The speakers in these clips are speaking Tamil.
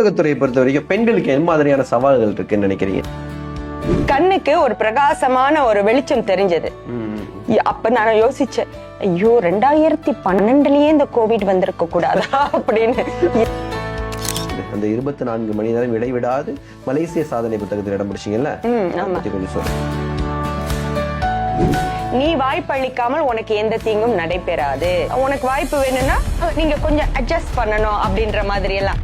ஊடகத்துறையை பொறுத்த வரைக்கும் பெண்களுக்கு என்ன மாதிரியான சவால்கள் இருக்குன்னு நினைக்கிறீங்க? கண்ணுக்கு ஒரு பிரகாசமான ஒரு வெளிச்சம் தெரிஞ்சது. அப்ப நான் யோசிச்சேன் ஐயோ ரெண்டாயிரத்தி பன்னெண்டுலயே இந்த கோவிட் வந்திருக்க கூடாதா அப்படின்னு. அந்த இருபத்தி நான்கு மணி நேரம் இடைவிடாது. மலேசிய சாதனை புத்தகத்தில் இடம் பிடிச்சிங்கல்ல? கொஞ்சம் சொல்லுங்க நீ வாய்ப்பளிக்காமல் உனக்கு எந்த தீங்கும் நடைபெறாது. உனக்கு வாய்ப்பு வேணும்னா நீங்க கொஞ்சம் அட்ஜஸ்ட் பண்ணணும் அப்படின்ற மாதிரி எல்லாம்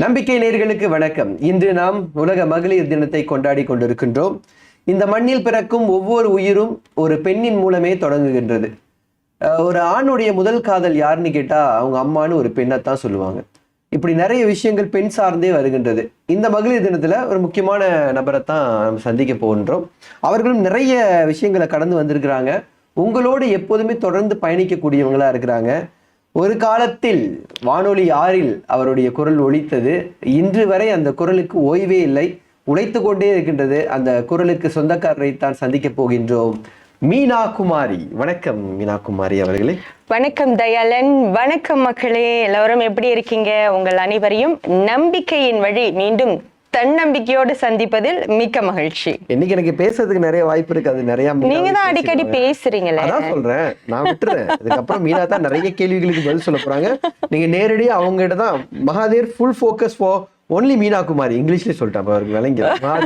நம்பிக்கை நேர்களுக்கு வணக்கம். இன்று நாம் உலக மகளிர் தினத்தை கொண்டாடி கொண்டிருக்கின்றோம். இந்த மண்ணில் பிறக்கும் ஒவ்வொரு உயிரும் ஒரு பெண்ணின் மூலமே தொடங்குகின்றது. ஒரு ஆணுடைய முதல் காதல் யாருன்னு கேட்டால் அவங்க அம்மான்னு ஒரு பெண்ணைத்தான் சொல்லுவாங்க. இப்படி நிறைய விஷயங்கள் பெண் சார்ந்தே வருகின்றது. இந்த மகளிர் தினத்தில் ஒரு முக்கியமான நபரை தான் நம்ம சந்திக்க போகின்றோம். அவர்களும் நிறைய விஷயங்களை கடந்து வந்திருக்கிறாங்க. உங்களோடு எப்போதுமே தொடர்ந்து பயணிக்கக்கூடியவங்களா இருக்கிறாங்க. ஒரு காலத்தில் வானொலி ஆறில் அவருடைய குரல் ஒழித்தது இன்று வரை அந்த குரலுக்கு ஓய்வே இல்லை. உழைத்து கொண்டே இருக்கின்றது. அந்த குரலுக்கு சொந்தக்காரரை தான் சந்திக்கப் போகின்றோம். மீனா குமாரி வணக்கம் மீனா குமாரி அவர்களே. வணக்கம் தயாளன். வணக்கம் மக்களே. எல்லோரும் எப்படி இருக்கீங்க? உங்கள் அனைவரையும் நம்பிக்கையின் வழி மீண்டும் தன்னம்பிக்கையோடு சந்திப்பதில் மிக்க மகிழ்ச்சி. இன்னைக்கு எனக்கு பேசுறதுக்கு நிறைய வாய்ப்பு இருக்கு. அது நிறைய நீங்க தான் அடிக்கடி. பேசுறீங்களே. அதான் சொல்றேன். நான் விட்டுறேன். இதுக்கப்புறம் மீனா தான் நிறைய கேள்விகளுக்கு பதில் சொல்ல போறாங்க. நீங்க நேரடியா அவங்க கிட்ட தான் Mahathir full focus for only Meena Kumari இங்கிலீஷ்லயே சொல்லிட்டேன் அவருக்கு விளங்கி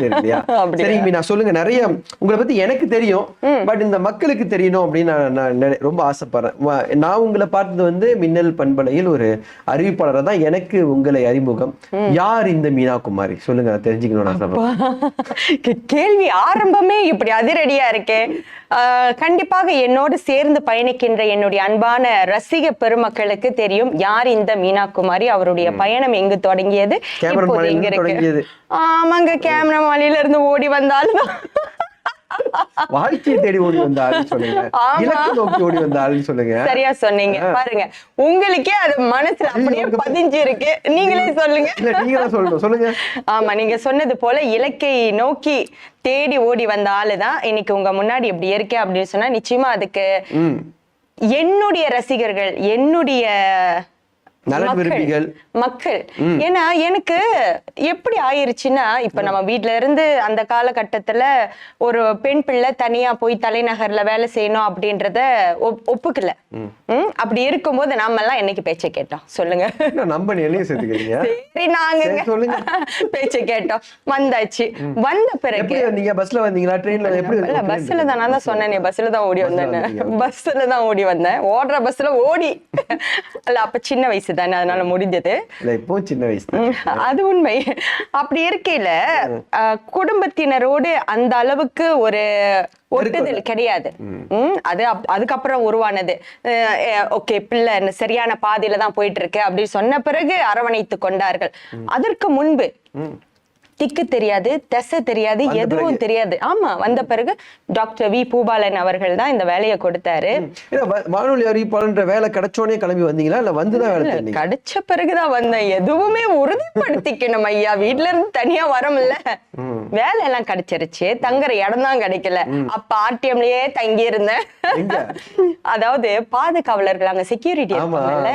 இல்லையா? சரி மீனா சொல்லுங்க. நிறைய உங்களை பத்தி எனக்கு தெரியும் பட் இந்த மக்களுக்கு தெரியணும் அப்படின்னு நான் ரொம்ப ஆசைப்படுறேன். நான் உங்களை பார்த்தது வந்து மின்னல் பண்பலையில் ஒரு அறிவிப்பாளராக தான் எனக்கு உங்களை அறிமுகம். யார் இந்த மீனா குமாரி சொல்லுங்க நான் தெரிஞ்சுக்கணும்னு ஆசைப்படுறேன். கேள்வி ஆரம்பமே இப்படி அதிரடியா இருக்கே. ஆஹ், கண்டிப்பாக என்னோடு சேர்ந்து பயணிக்கின்ற என்னுடைய அன்பான ரசிக பெருமக்களுக்கு தெரியும் யார் இந்த மீனா குமாரி அவருடைய பயணம் எங்கு தொடங்கியது? இப்போது எங்க. இருக்கு? ஆமாங்க கேமரா மாலையில இருந்து ஓடி வந்தாலும். வாழ்க்கையை தேடி ஓடி வந்த சொல்லுங்க. இலக்கு நோக்கி ஓடி வந்த சொல்லுங்க. சரியா சொன்னீங்க. பாருங்க. உங்களுக்கே அது மனசுல அப்படியே பதிஞ்சு இருக்கு. நீங்களே சொல்லுங்க. இல்ல நீங்க தான் சொல்லணும். சொல்லுங்க. ஆமா நீங்க சொன்னது போல இலக்கை நோக்கி தேடி ஓடி வந்த ஆளுதான் இன்னைக்கு உங்க முன்னாடி இப்படி இருக்கேன் அப்படின்னு சொன்னா நிச்சயமா அதுக்கு என்னுடைய ரசிகர்கள் என்னுடைய நலன் மக்கள், ஏன்னா எனக்கு எப்படி ஆயிருச்சுன்னா இப்ப நம்ம வீட்ல இருந்து அந்த காலகட்டத்துல ஒரு பெண் பிள்ளை தனியா போய் தலைநகர்ல வேலை செய்யணும் அப்படின்றத ஒப்- ஒப்புக்கல. அப்படி இருக்கும்போது நாம எல்லாம் என்னைக்கு பேச்சை கேட்டோம்? சொல்லுங்க. சேர்த்துக்கிறீங்க? சரி நாங்க. பேச்சை கேட்டோம். வந்தாச்சு. வந்த பிறகு வந்தீங்க? பஸ்ல வந்தீங்களா? ட்ரெயின்ல எப்படி? பஸ்ல தான் நான் தான் சொன்னேனே பஸ்ல தான் ஓடி வந்தேன். பஸ்ல தான் ஓடி வந்தேன். ஓடுற பஸ்ல ஓடி. அல்ல அப்ப சின்ன வயசு தானே அதனால முடிஞ்சது. இப்பவும் சின்ன வயசு அது உண்மை. அப்படி இருக்கையில குடும்பத்தினரோடு அந்த அளவுக்கு ஒரு ஒட்டுதல் கிடையாது. அது அதுக்கப்புறம் உருவானது. ஓகே பிள்ளை சரியான பாதையில தான் போயிட்டு இருக்கு அப்படி சொன்ன பிறகு அரவணைத்து கொண்டார்கள். அதற்கு முன்பு திக்கு தெரியாது திசை தெரியாது எதுவும் தெரியாது. ஆமா வந்த பிறகு டாக்டர் வி பூபாலன் அவர்கள் தான் இந்த வேலையை கொடுத்தாரு. வானொலி அறிவிப்பாளன்ற வேலை கிடைச்சோடனே கிளம்பி வந்தீங்களா? இல்ல வந்துதான் கிடைச்ச பிறகுதான் வந்தேன். எதுவுமே உறுதிப்படுத்திக்கணும் ஐயா. வீட்ல இருந்து தனியா வரமில்ல. வேலை எல்லாம் கிடைச்சிருச்சு. தங்குற இடம் தான் கிடைக்கல. அப்ப ஆர்டிஎம்லயே தங்கி இருந்தேன்? அதாவது பாதுகாவலர்கள் அங்க செக்யூரிட்டி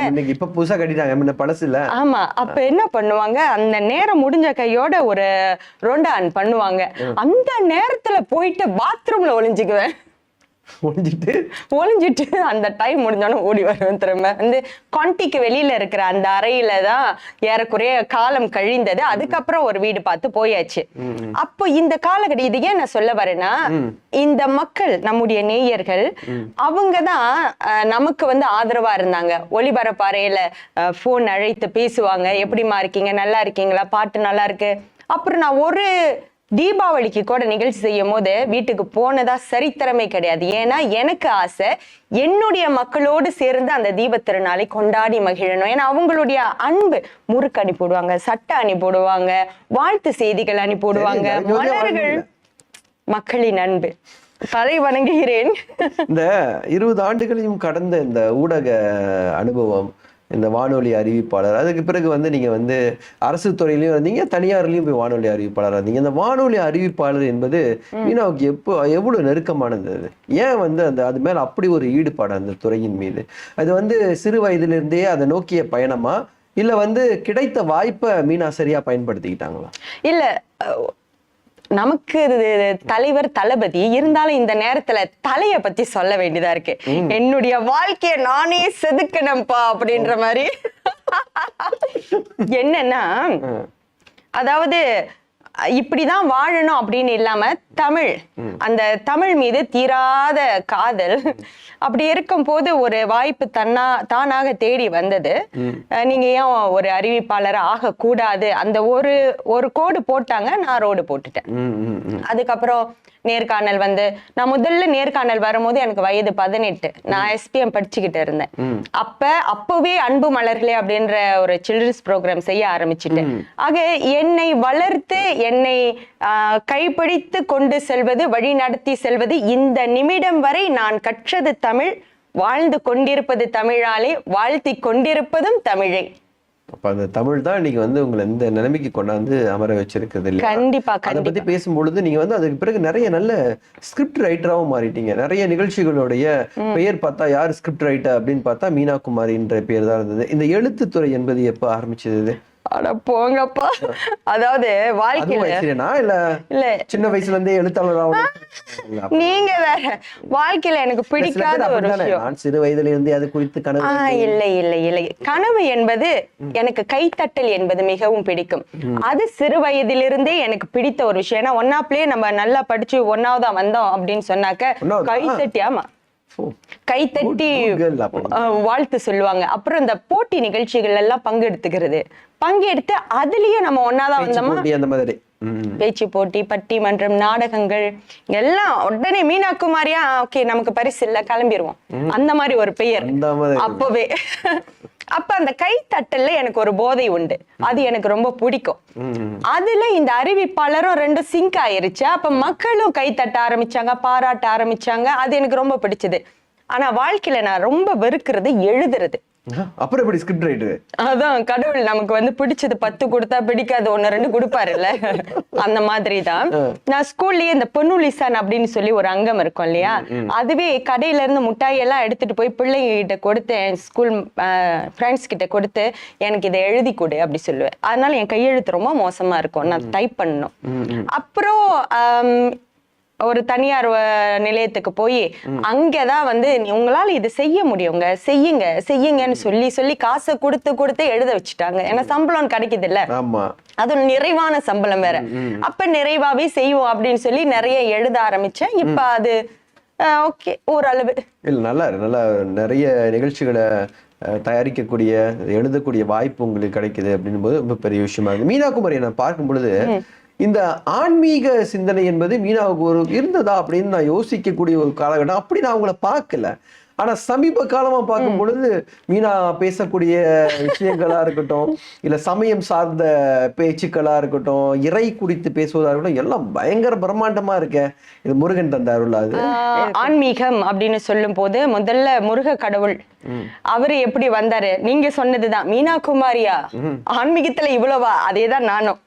இன்னைக்கு இப்ப புதுசா கட்டிட்டாங்க முன்ன பழசு இல்ல ஆமா அப்ப என்ன பண்ணுவாங்க? அந்த நேரம் முடிஞ்ச கையோட ஒரு ரொண்டான் பண்ணுவாங்க. அந்த நேரத்துல போயிட்டு பாத்ரூம்ல ஒளிஞ்சுக்குவேன். முடிஞ்சிட்டு ஒளிஞ்சிட்டு அந்த டைம் முடிஞ்சோடனே ஓடி வருவேன் திரும்ப. வந்து காண்டிக்கு வெளியில இருக்கிற அந்த அறையில தான் ஏறக்குறைய காலம் கழிந்தது. அதுக்கப்புறம் ஒரு வீடு பார்த்து போயாச்சு. அப்போ இந்த காலகட்டம் இது ஏன் நான் சொல்ல வரேன்னா இந்த மக்கள் நம்முடைய நேயர்கள் அவங்க தான் நமக்கு வந்து ஆதரவா இருந்தாங்க. ஒளிபரப்பு அறையில போன் அழைத்து பேசுவாங்க. எப்படிமா இருக்கீங்க? நல்லா இருக்கீங்களா? பாட்டு நல்லா இருக்கு. அப்புறம் நான் ஒரு தீபாவளிக்கு கூட நிகழ்ச்சி செய்யும் போது வீட்டுக்கு போனதா சரித்திரமே கிடையாது. ஏன்னா எனக்கு ஆசை என்னுடைய மக்களோடு சேர்ந்து அந்த தீபத் திருநாளை கொண்டாடி மகிழணும். ஏன்னா அவங்களுடைய அன்பு முறுக்கு அனுப்பி போடுவாங்க சட்டை அனுப்பி போடுவாங்க வாழ்த்து செய்திகள் அனுப்பி போடுவாங்க. மலர்கள். மக்களின் அன்பு. தலை வணங்குகிறேன். இந்த இருபது ஆண்டுகளையும் கடந்த இந்த ஊடக அனுபவம் இந்த வானொலி அறிவிப்பாளர். அதுக்கு பிறகு வந்து நீங்க வந்து அரசு துறையிலயும் இருந்தீங்க தனியார்லயும் போய் வானொலி அறிவிப்பாளர் இருந்தீங்க. இந்த வானொலி அறிவிப்பாளர் என்பது மீனாவுக்கு எப்போ எவ்வளவு நெருக்கமானது அது? ஏன் வந்து அந்த அது மேல அப்படி ஒரு ஈடுபாடு அந்த துறையின் மீது? அது வந்து சிறு வயதிலிருந்தே அதை நோக்கிய பயணமா? இல்ல வந்து கிடைத்த வாய்ப்பை மீனா சரியா பயன்படுத்திக்கிட்டாங்களா? இல்ல நமக்கு தலைவர் தளபதி இருந்தாலும் இந்த நேரத்துல தலைய பத்தி சொல்ல வேண்டியதா இருக்கு. என்னுடைய வாழ்க்கைய நானே செதுக்கணும்பா அப்படின்ற மாதிரி. என்னன்னா அதாவது இப்படிதான் வாழணும் அப்படின்னு இல்லாம தமிழ். அந்த தமிழ் மீது தீராத காதல். அப்படி இருக்கும்போது ஒரு வாய்ப்பு தன்னா தானாக தேடி வந்தது. நீங்க ஏன் ஒரு அறிவிப்பாளர் ஆக கூடாது அந்த ஒரு ஒரு கோடு போட்டாங்க நான் ரோடு போட்டுட்டேன். அதுக்கப்புறம் நேர்காணல் வந்து நான் முதல்ல நேர்காணல் வரும்போது எனக்கு வயது பதினெட்டு. நான் எஸ்பிஎம் படிச்சுக்கிட்டு இருந்தேன். அப்ப அப்பவே அன்பு மலர்களே அப்படின்ற ஒரு சில்ட்ரன்ஸ் ப்ரோக்ராம் செய்ய ஆரம்பிச்சிட்டேன். ஆக என்னை வளர்த்து என்னை கைப்பிடித்து கொண்டு செல்வது வழி நடத்தி செல்வது இந்த நிமிடம் வரை நான் கற்றது தமிழ் வாழ்ந்து கொண்டிருப்பது தமிழாலே வாழ்த்தி கொண்டிருப்பதும் தமிழை. அப்ப அந்த தமிழ் தான் இன்னைக்கு வந்து உங்களை இந்த நிலைமைக்கு கொண்டாந்து அமர வச்சிருக்குது இல்லையா? கண்டிப்பா அதை பத்தி பேசும்பொழுது நீங்க வந்து அதுக்கு பிறகு நிறைய நல்ல ஸ்கிரிப்ட் ரைட்டராகவும் மாறிட்டீங்க. நிறைய நிகழ்ச்சிகளுடைய பெயர் பார்த்தா யார் ஸ்கிரிப்ட் ரைட்டர் அப்படின்னு பார்த்தா மீனா குமாரின்ற பேர் தான் இருந்தது. இந்த எழுத்துத்துறை என்பது எப்ப ஆரம்பிச்சது? அட போங்கப்பா. அதாவது வாழ்க்கையில இல்ல சின்ன வயசுல இருந்தே எழுத்தாளராகவும் நீங்க வேற. வாழ்க்கையில எனக்கு பிடிக்காத ஒரு விஷயம். சிறு வயதுல இருந்தே அது குறித்து கனவு இல்லை இல்லை இல்லை. கனவு என்பது எனக்கு கைத்தட்டல் என்பது மிகவும் பிடிக்கும். அது சிறு வயதிலிருந்தே எனக்கு பிடித்த ஒரு விஷயம். ஏன்னா ஒன்னாப்லயே நம்ம நல்லா படிச்சு ஒன்னாவதா வந்தோம் அப்படின்னு சொன்னாக்க? கைத்தட்டி ஆமா. கைத்தட்டி வாழ்த்து சொல்லுவாங்க. அப்புறம் இந்த போட்டி நிகழ்ச்சிகள் எல்லாம் பங்கெடுத்துக்கிறது. பங்கெடுத்து அதுலயும் நம்ம ஒன்னாதான் வந்தோமா? போட்டி அந்த மாதிரி. பேச்சு போட்டி பட்டிமன்றம் நாடகங்கள் எல்லாம் உடனே மீனா குமாரியா ஓகே நமக்கு பரிசு இல்ல கிளம்பிடுவோம் அந்த மாதிரி ஒரு பெயர். அப்பவே. அப்ப அந்த கை தட்டல்ல எனக்கு ஒரு போதை உண்டு. அது எனக்கு ரொம்ப பிடிக்கும். அதுல இந்த அறிவிப்பாளரும் ரெண்டும் சிங்க் ஆயிருச்சு. அப்ப மக்களும் கை தட்ட ஆரம்பிச்சாங்க பாராட்ட ஆரம்பிச்சாங்க. அது எனக்கு ரொம்ப பிடிச்சது. ஆனா வாழ்க்கையில நான் ரொம்ப வெறுக்கிறது எழுதுறது. அப்புறம் எப்படி ஸ்கிரிப்ட் ரைட்டர் அதான் கடவுள் நமக்கு வந்து பிடிச்சது பத்து கொடுத்தா பிடிக்காது ஒண்ணு ரெண்டு கொடுப்பாருல்ல? அந்த மாதிரி தான் நான் ஸ்கூல்லயே இந்த பொன்னுலிசான் அப்படின்னு சொல்லி ஒரு அங்கம் இருக்கும் இல்லையா? அதுவே கடையில இருந்து முட்டாய் எல்லாம் எடுத்துட்டு போய் பிள்ளைங்க கிட்ட கொடுத்து என் ஸ்கூல் ஃப்ரெண்ட்ஸ் கிட்ட கொடுத்து எனக்கு இதை எழுதி கொடு அப்படி சொல்லுவேன். அதனால என் கையெழுத்து ரொம்ப மோசமா இருக்கும். நான் டைப் பண்ணணும். அப்புறம் ஒரு தனியார் நிலையத்துக்கு போய் அங்கதான் வந்து உங்களால இது செய்ய முடியுங்க. செய்யுங்க செய்யுங்கன்னு சொல்லி சொல்லி காசை கொடுத்து கொடுத்து எழுத வச்சுட்டாங்க. ஏன்னா சம்பளம் கிடைக்குது இல்ல அது நிறைவான சம்பளம் வேற. அப்ப நிறைவாவே செய்வோம் அப்படின்னு சொல்லி நிறைய எழுத ஆரம்பிச்சேன். இப்ப அது ஓகே ஓரளவு. இல்ல நல்லா. நல்லா நிறைய நிகழ்ச்சிகளை தயாரிக்கக்கூடிய எழுதக்கூடிய வாய்ப்பு உங்களுக்கு கிடைக்குது அப்படின்னும் போது ரொம்ப பெரிய விஷயமா இருக்கு. மீனா குமாரியை நான் பார்க்கும் பொழுது இந்த ஆன்மீக சிந்தனை என்பது மீனாவுக்கு ஒரு இருந்ததா அப்படின்னு நான் யோசிக்கக்கூடிய ஒரு காலகட்டம். அப்படி நான் அவங்கள பார்க்கல. ஆனா சமீப காலமா பார்க்கும் பொழுது மீனா பேசக்கூடிய விஷயங்களா இருக்கட்டும் இல்ல சமயம் சார்ந்த பேச்சுக்களா இருக்கட்டும் இறை குறித்து பேசுவதா இருக்கட்டும் எல்லாம் பயங்கர பிரம்மாண்டமா இருக்கே. இது முருகன் தந்த அருள் அது ஆஹ் ஆன்மீகம் அப்படின்னு சொல்லும் போது முதல்ல முருக கடவுள். அவரு எப்படி வந்தாரு? நீங்க சொன்னதுதான். மீனா குமாரியா? ஆன்மீகத்துல இவ்வளவா? அதேதான் நானும்.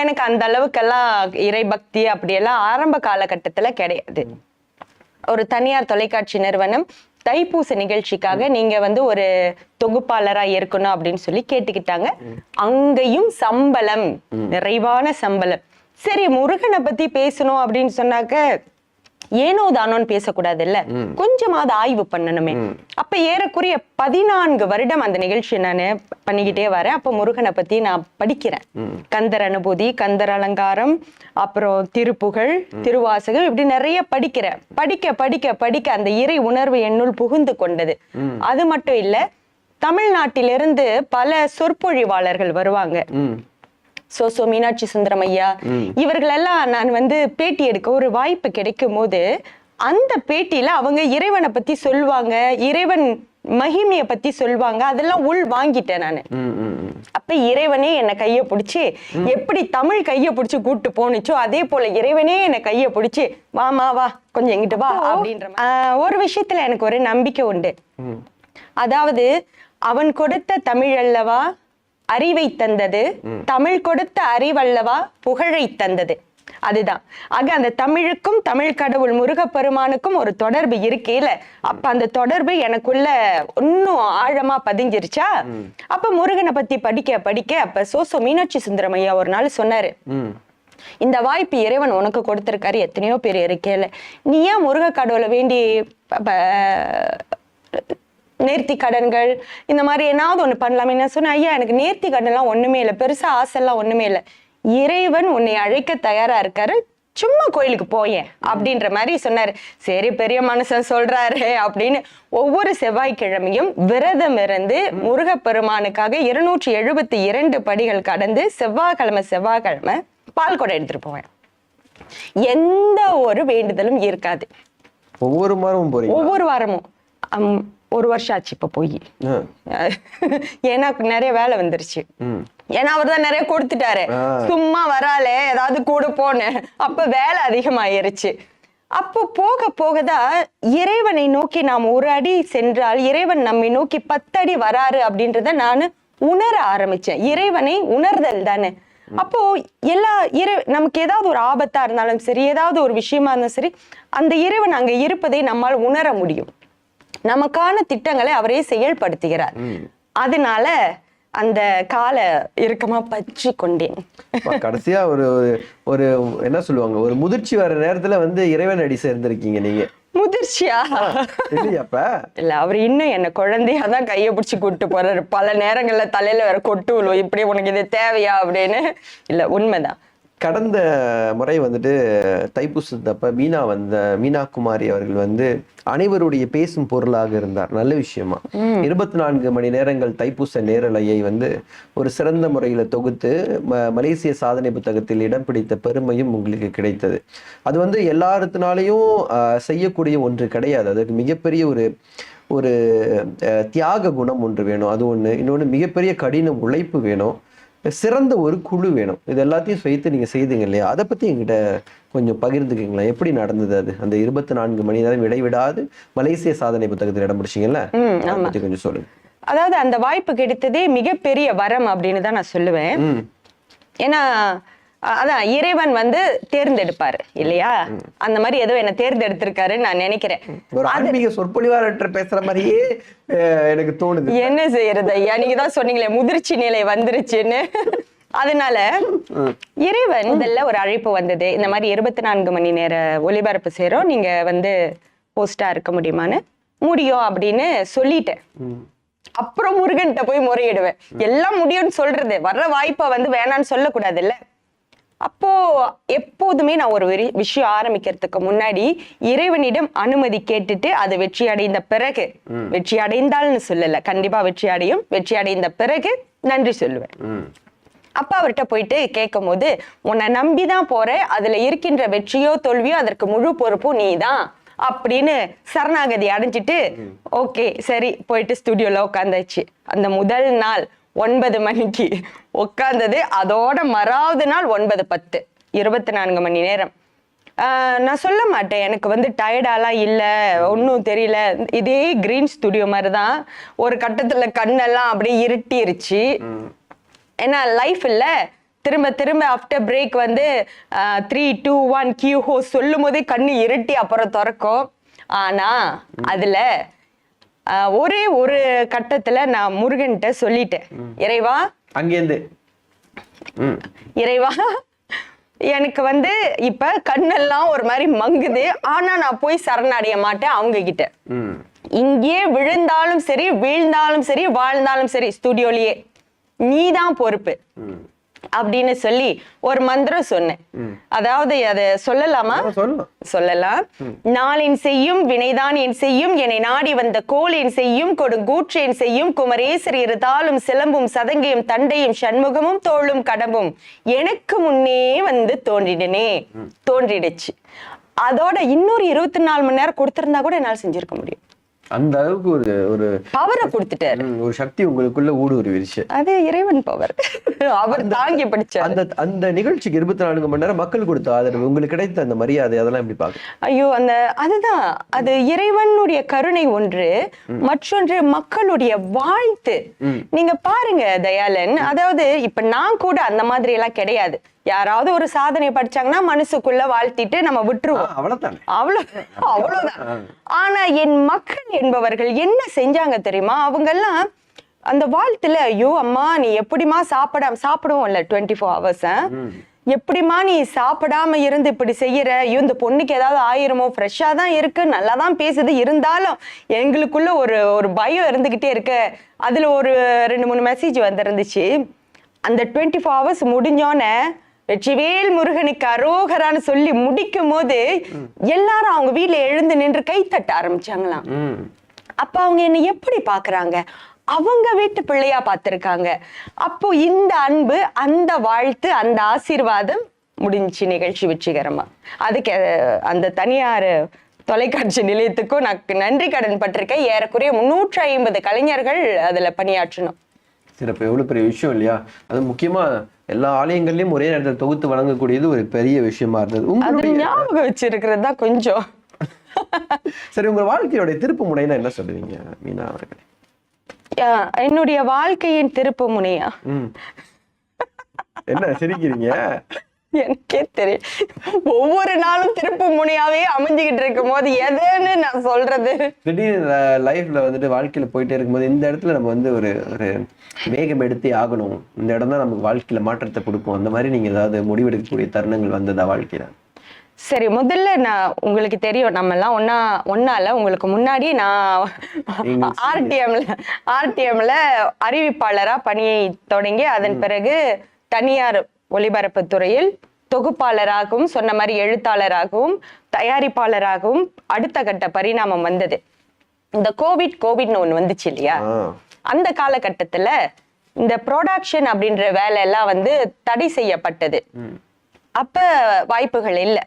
எனக்கு அந்த அளவுக்கெல்லாம் இறை பக்தி அப்படியெல்லாம் ஆரம்ப காலகட்டத்துல கிடையாது. ஒரு தனியார் தொலைக்காட்சி நிறுவனம் தைப்பூச நிகழ்ச்சிக்காக நீங்க வந்து ஒரு தொகுப்பாளரா இருக்கணும் அப்படின்னு சொல்லி கேட்டுக்கிட்டாங்க. அங்கேயும் சம்பளம் நிறைவான சம்பளம். சரி முருகனை பத்தி பேசணும் அப்படின்னு சொன்னாக்க ஏனோ தானோன்னு பேசக்கூடாது இல்ல கொஞ்சமாவது ஆய்வு பண்ணணுமே. அப்ப ஏறக்குறைய பதினான்கு வருடம் அந்த நிகழ்ச்சி நான் பண்ணிக்கிட்டே வரேன். அப்ப முருகனை பத்தி நான் படிக்கிறேன். கந்தர் அனுபூதி கந்தர் அலங்காரம் அப்புறம் திருப்புகழ் திருவாசகம் இப்படி நிறைய படிக்கிறேன். படிக்க படிக்க படிக்க அந்த இறை உணர்வு என்னுள் புகுந்து கொண்டது. அது மட்டும் இல்ல தமிழ்நாட்டிலிருந்து பல சொற்பொழிவாளர்கள் வருவாங்க. சோ சோ மீனாட்சி சுந்தரம் ஐயா இவர்களெல்லாம் நான் வந்து பேட்டி எடுக்க ஒரு வாய்ப்பு கிடைக்கும் போது அந்த பேட்டியில அவங்க இறைவனை பத்தி சொல்லுவாங்க இறைவன் மகிமைய பத்தி சொல்லுவாங்க அதெல்லாம் உள் வாங்கிட்டேன் நானு. அப்ப இறைவனே என்ன கைய பிடிச்சு எப்படி தமிழ் கைய பிடிச்சு கூட்டு போனுச்சோ அதே போல இறைவனே என்ன கைய பிடிச்சு வாமா வா கொஞ்சம் எங்கிட்டு வா அப்படின்ற ஒரு விஷயத்துல எனக்கு ஒரு நம்பிக்கை உண்டு. அதாவது அவன் கொடுத்த தமிழ் அல்லவா அறிவை தந்தது. தமிழ் கொடுத்த அறிவல்லவா புகழை தந்தது. அதுதான். ஆக அந்த தமிழுக்கும் தமிழ் கடவுள் முருகப்பெருமானுக்கும் ஒரு தொடர்பு இருக்கேல அப்ப அந்த தொடர்பு எனக்குள்ள இன்னும் ஆழமா பதிஞ்சிருச்சா? அப்ப முருகனை பத்தி படிக்க படிக்க அப்ப சோசோ மீனாட்சி சுந்தரம் ஐயா ஒரு நாள் சொன்னாரு. இந்த வாய்ப்பு இறைவன் உனக்கு கொடுத்திருக்காரு. எத்தனையோ பேர் இருக்கேல நீ ஏன் முருக கடவுளை வேண்டி நேர்த்தி கடன்கள் இந்த மாதிரி ஏதாவது ஒண்ணு பண்ணலாமே. நான் சொன்னேன் ஐயா எனக்கு நேர்த்தி கடன்லாம் ஒண்ணுமே இல்லை. பெருசா ஆசைலாம் ஒண்ணுமே இல்லை. இறைவன் உன்னை அழைக்க தயாரா இருக்காரு. சும்மா கோயிலுக்கு போயேன் அப்படின்ற மாதிரி சொன்னாரு. சரி பெரிய மனுஷன் சொல்றாரு அப்படின்னு ஒவ்வொரு செவ்வாய்க்கிழமையும் விரதம் இருந்து முருகப்பெருமானுக்காக இருநூற்றி எழுபத்தி இரண்டு படிகள் கடந்து செவ்வாய்க்கிழமை செவ்வாய்க்கிழமை பால் குடம் எடுத்துட்டு போவேன். எந்த ஒரு வேண்டுதலும் இருக்காது. ஒவ்வொரு போறீங்க ஒவ்வொரு வாரமும். ஒரு வருஷம் ஆச்சு இப்ப போய். ஏன்னா நிறைய வேலை வந்துருச்சு. ஏன்னா அவர் தான் நிறைய கொடுத்துட்டாரு. சும்மா வராளே ஏதாவது கூட போன்னு. அப்ப வேலை அதிகமாயிருச்சு. அப்போ போக போகதான் இறைவனை நோக்கி நாம் ஒரு அடி சென்றால் இறைவன் நம்மை நோக்கி பத்தடி வராரு அப்படின்றத நான் உணர ஆரம்பிச்சேன். இறைவனை உணர்தல் தானே. அப்போ எல்லா இறை நமக்கு ஏதாவது ஒரு ஆபத்தா இருந்தாலும் சரி ஏதாவது ஒரு விஷயமா இருந்தாலும் சரி அந்த இறைவன் அங்க இருப்பதை நம்மால் உணர முடியும். நமக்கான திட்டங்களை அவரே செயல்படுத்துகிறார். அதனால அந்த காலை இறுக்கமா பற்றி கொண்டேன் கடைசியா ஒரு ஒரு- ஒரு என்ன சொல்லுவாங்க ஒரு முதிர்ச்சி வர நேரத்துல வந்து இறைவன் அடி சேர்ந்திருக்கீங்க நீங்க. முதிர்ச்சியா? இல்லையாப்ப இல்ல அவர் இன்னும் என்ன குழந்தையா தான் கையை பிடிச்சி கூட்டு போறாரு. பல நேரங்கள்ல தலையில வேற கொட்டு விழுவும் இப்படி உனக்கு இது தேவையா அப்படின்னு. இல்ல உண்மைதான். கடந்த முறை வந்துட்டு தைப்பூசத்தப்ப மீனா வந்த மீனா குமாரி அவர்கள் வந்து அனைவருடைய பேசும் பொருளாக இருந்தார். நல்ல விஷயமா. இருபத்தி நான்கு மணி நேரங்கள் தைப்பூச நேரலையை வந்து ஒரு சிறந்த முறையில தொகுத்து ம- மலேசிய சாதனை புத்தகத்தில் இடம் பிடித்த பெருமையும் உங்களுக்கு கிடைத்தது. அது வந்து எல்லாருத்தினாலையும் ஆஹ், செய்யக்கூடிய ஒன்று கிடையாது. அதுக்கு மிகப்பெரிய ஒரு ஒரு தியாக குணம் ஒன்று வேணும். அது ஒண்ணு. இன்னொன்று மிகப்பெரிய கடின உழைப்பு வேணும். சிறந்த ஒரு குழு வேணும். இது எல்லாத்தையும் சேர்த்து நீங்க செய்தீங்க இல்லையா? அதை பத்தி என்கிட்ட கொஞ்சம் பகிர்ந்துக்குங்களேன். எப்படி நடந்தது அது? அந்த இருபத்தி நான்கு மணி நேரம் இடைவிடாது மலேசிய சாதனை புத்தகத்தில் இடம் பிடிச்சிங்கல்ல? அதை கொஞ்சம் சொல்லுங்க. அதாவது அந்த வாய்ப்பு கிடைத்ததே மிகப்பெரிய வரம் அப்படின்னு தான் நான் சொல்லுவேன். ஏன்னா அதான் இறைவன் வந்து தேர்ந்தெடுப்பாரு இல்லையா? அந்த மாதிரி ஏதோ என்ன தேர்ந்தெடுத்திருக்காருன்னு நான் நினைக்கிறேன். ஒரு ஆன்மீக சொற்பொழிவாளர் பேசுற மாதிரியே எனக்கு தோணுது. என்ன செய்யறது ஐயா? நீங்க தான் சொன்னீங்களே முதிர்ச்சி நிலை வந்துருச்சுன்னு. அதனால இறைவன் முதல்ல ஒரு அழைப்பு வந்தது. இந்த மாதிரி இருபத்தி நான்கு மணி நேர ஒளிபரப்பு செய்றோம். நீங்க வந்து போஸ்டா இருக்க முடியுமான்னு முடியும் அப்படின்னு சொல்லிட்டேன். அப்புறம் முருகன்கிட்ட போய் முறையிடுவேன். எல்லாம் முடியும்னு சொல்றது. வர்ற வாய்ப்பை வந்து வேணான்னு சொல்லக்கூடாதுல்ல. அப்போ எப்போதுமே நான் ஒரு விஷயம் ஆரம்பிக்கிறதுக்கு முன்னாடி இறைவனிடம் அனுமதி கேட்டுட்டு அது வெற்றி அடைந்த பிறகு வெற்றி அடைந்தால்னு சொல்லல. கண்டிப்பா வெற்றி அடையும். வெற்றி அடைந்த பிறகு நன்றி சொல்லுவேன். அப்பா அவர்கிட்ட போயிட்டு கேட்கும் போது உன்னை நம்பிதான் போற அதுல இருக்கின்ற வெற்றியோ தோல்வியோ அதற்கு முழு பொறுப்பும் நீதான். அப்படின்னு சரணாகதி அடைஞ்சிட்டு ஓகே சரி. போயிட்டு ஸ்டுடியோல உட்காந்தாச்சு அந்த முதல் நாள் ஒன்பது மணிக்கு. உட்காந்தது அதோட மறாவது நாள் ஒன்பது பத்து. இருபத்தி நான்கு மணி நேரம். நான் சொல்ல மாட்டேன். எனக்கு வந்து டயர்டாலாம் இல்லை. ஒன்றும் தெரியல. இதே கிரீன் ஸ்டுடியோ மாதிரி தான் ஒரு கட்டத்தில் கண்ணெல்லாம் அப்படியே இருட்டிருச்சு. ஏன்னா லைஃப் இல்லை. திரும்ப திரும்ப ஆஃப்டர் பிரேக் வந்து த்ரீ டூ ஒன் கியூ ஹோ சொல்லும் போதே கண்ணு இருட்டி அப்புறம் திறக்கும். ஆனால் அதில் ஒரே ஒரு கட்டத்துல நான் முருகன்கிட்ட சொல்லிட்டேன். இறைவா அங்கேருந்து. இறைவா எனக்கு வந்து இப்ப கண்ணெல்லாம் ஒரு மாதிரி மங்குது. ஆனா நான் போய் சரணடைய மாட்டேன் அவங்க கிட்ட ம். இங்கேயே விழுந்தாலும் சரி வீழ்ந்தாலும் சரி வாழ்ந்தாலும் சரி ஸ்டுடியோலயே நீதான் பொறுப்பு. அப்படின்னு சொல்லி ஒரு மந்திரம் சொன்னேன். அதாவது அதை சொல்லலாமா? சொல்லலாம். நாளின் செய்யும் வினைதான் என் செய்யும் என்னை நாடி வந்த கோல் என் செய்யும் கொடுங்கூற்று என் செய்யும் குமரேசர் இருதாலும் சிலம்பும் சதங்கையும் தண்டையும் சண்முகமும் தோளும் கடம்பும் எனக்கு முன்னே வந்து தோன்றிடனே தோன்றிடுச்சு. அதோட இன்னொரு இருபத்தி நாலு மணி நேரம் கொடுத்திருந்தா கூட என்னால் செஞ்சிருக்க முடியும். அந்த அளவுக்கு ஒரு ஒரு பவரை கொடுத்துட்டாரு. ஒரு சக்தி உங்களுக்குள்ள ஊடுருவிருச்சு. அது இறைவன் பவர் அவர் தாங்கி படிச்சார். அந்த அந்த நிகழ்ச்சிக்கு இருபத்தி நான்கு மணி நேரம் மக்கள் கொடுத்த ஆதரவு உங்களுக்கு கிடைத்த அந்த மரியாதை அதெல்லாம் எப்படி பாக்க ஐயோ அந்த அதுதான். அது இறைவனுடைய கருணை ஒன்று மற்றொன்று மக்களுடைய வாழ்த்து. நீங்க பாருங்க தயாளன். அதாவது இப்ப நான் கூட அந்த மாதிரி எல்லாம் கிடையாது. யாராவது ஒரு சாதனை படிச்சாங்கன்னா மனசுக்குள்ள வாழ்த்திட்டு நம்ம விட்டுருவோம். அவ்வளவுதானே? அவ்வளவு அவ்வளவுதான். ஆனா என் மக்கள் என்பவர்கள் என்ன செஞ்சாங்க தெரியுமா? அவங்க எல்லாம் அந்த வாழ்த்துல ஐயோ அம்மா நீ எப்படிமா சாப்பிடாம சாப்பிடுவோம்ல டுவெண்ட்டி ஃபோர் ஹவர்ஸ் எப்படிமா நீ சாப்பிடாம இருந்து இப்படி செய்யற? ஐயோ இந்த பொண்ணுக்கு ஏதாவது ஆயிருமோ? ஃப்ரெஷ்ஷா தான் இருக்கு நல்லா தான் பேசுது. இருந்தாலும் எங்களுக்குள்ள ஒரு ஒரு பயம் இருந்துகிட்டே இருக்கு. அதுல ஒரு ரெண்டு மூணு மெசேஜ் வந்திருந்துச்சு. அந்த டுவெண்ட்டி ஃபோர் ஹவர்ஸ் முடிஞ்சோன்னே வெற்றிவேல் முருகனுக்கு அரோகரான்னு சொல்லி முடிக்கும் போது எல்லாரும் அவங்க வீட்ல எழுந்து நின்று கை தட்ட ஆரம்பிச்சாங்களாம். அப்ப அவங்க என்ன எப்படி பாக்குறாங்க? அவங்க வீட்டு பிள்ளையா பார்த்திருக்காங்க அப்போ இந்த அன்பு அந்த வாழ்த்து அந்த ஆசீர்வாதம் முடிஞ்சுச்சு நிகழ்ச்சி வெற்றிகரமா. அதுக்கு அந்த தனியார் தொலைக்காட்சி நிலையத்துக்கும் நான் நன்றி கடன் பட்டிருக்கேன். ஏறக்குறைய முன்னூற்றி ஐம்பது கலைஞர்கள் அதுல பணியாற்றணும். சிறப்பு. எவ்வளவு பெரிய விஷயம் இல்லையா? அது முக்கியமா எல்லா ஆலயங்கள்லயும் ஒரே நேரத்தில் தொகுத்து வழங்கக்கூடியது ஒரு பெரிய விஷயமா இருந்தது. அது உங்களுடைய ஞாபகம் வச்சிருக்கிறது தான் கொஞ்சம்? சரி உங்க வாழ்க்கையோட திருப்பு முனைனா என்ன சொல்லுவீங்க மீனா அவர்களே? என்னுடைய வாழ்க்கையின் திருப்பு முனையா? என்ன சிரிக்கிறீங்க? எனக்கே தெரியும் ஒவ்வொரு நாளும் திருப்பு முனையாவே அமைஞ்சுகிட்டு இருக்கும் போது எதுன்னு நான் சொல்றது? திடீர்னு லைஃப்ல வந்துட்டு வாழ்க்கையில போயிட்டே இருக்கும்போது இந்த இடத்துல நம்ம வந்து ஒரு ஒரு வேகம் எடுத்தே ஆகணும். இந்த இடம் தான் நமக்கு வாழ்க்கையில மாற்றத்தை கொடுக்கும். அந்த மாதிரி நீங்க ஏதாவது முடிவெடுக்கக்கூடிய தருணங்கள் வந்ததா வாழ்க்கையில? சரி முதல்ல நான் உங்களுக்கு தெரியும். நம்ம எல்லாம் ஒன்னா ஒன்னால உங்களுக்கு முன்னாடி நான் ஆர்டிஎம்ல ஆர்டிஎம்ல அறிவிப்பாளரா பணியை தொடங்கி அதன் பிறகு தனியார் ஒலிபரப்பு துறையில் தொகுப்பாளராகவும் சொன்ன மாதிரி எழுத்தாளராகவும் தயாரிப்பாளராகவும் அடுத்த கட்ட பரிணாமம் வந்தது. இந்த கோவிட் கோவிட்னு ஒண்ணு வந்துச்சு இல்லையா? அந்த காலகட்டத்துல இந்த ப்ரொடக்ஷன் அப்படின்ற வேலை எல்லாம் வந்து தடை செய்யப்பட்டது. அப்ப வாய்ப்புகள் இல்லை.